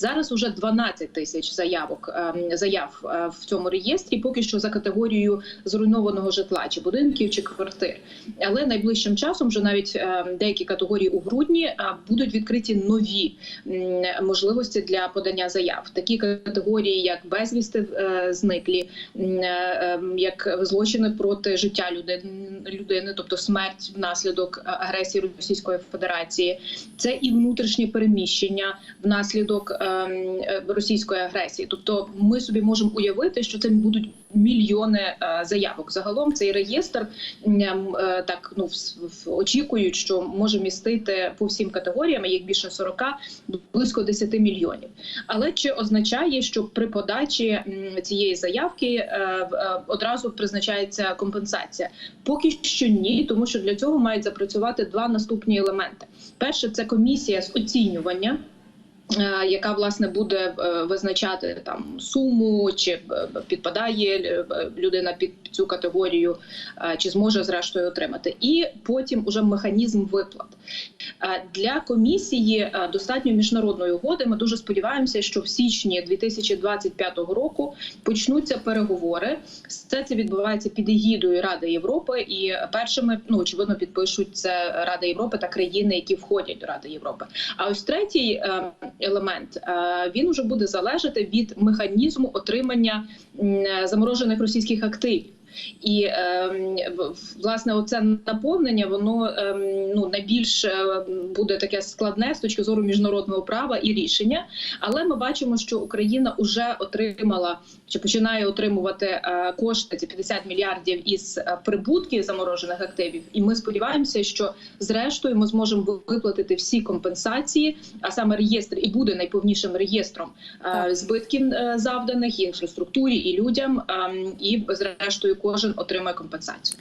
Зараз уже 12 тисяч заявок ем, заяв е, в цьому реєстрі. Поки що за категорією зруйнованого житла, чи будинків, чи квартир. Але найближчим часом вже навіть ем, деякі категорії у грудні е, будуть відкриті нові можливості для подання заяв. Такі категорії, як безвісти е, зниклі, ем, як злочини проти життя людини, тобто смерть внаслідок агресії Російської Федерації, це і внутрішнє переміщення внаслідок російської агресії. Тобто, ми собі можемо уявити, що це будуть мільйони е, заявок. Загалом цей реєстр е, так ну очікують, що може містити по всім категоріям, їх більше 40, близько 10 мільйонів. Але чи означає, що при подачі цієї заявки е, е, одразу призначається компенсація? Поки що ні, тому що для цього мають запрацювати два наступні елементи. Перше це комісія з оцінювання. Е, Яка власне буде е, визначати там суму, чи е, підпадає людина під цю категорію, чи зможе зрештою отримати, і потім уже механізм виплат для комісії достатньо міжнародної угоди. Ми дуже сподіваємося, що в січні 2025 року почнуться переговори. Все це відбувається під егідою Ради Європи, і першими ну очевидно підпишуть це Рада Європи та країни, які входять до Ради Європи. А ось третій елемент е, він вже буде залежати від механізму отримання заморожених російських активів. І ем, власне оце наповнення воно ем, ну найбільш е, буде таке складне з точки зору міжнародного права і рішення. Але ми бачимо, що Україна вже отримала чи починає отримувати е, кошти ці 50 мільярдів із е, прибутків заморожених активів. І ми сподіваємося, що зрештою ми зможемо виплатити всі компенсації, а саме реєстр і буде найповнішим реєстром збитків завданих і інфраструктурі і людям. ем, І зрештою кожен отримає компенсацію.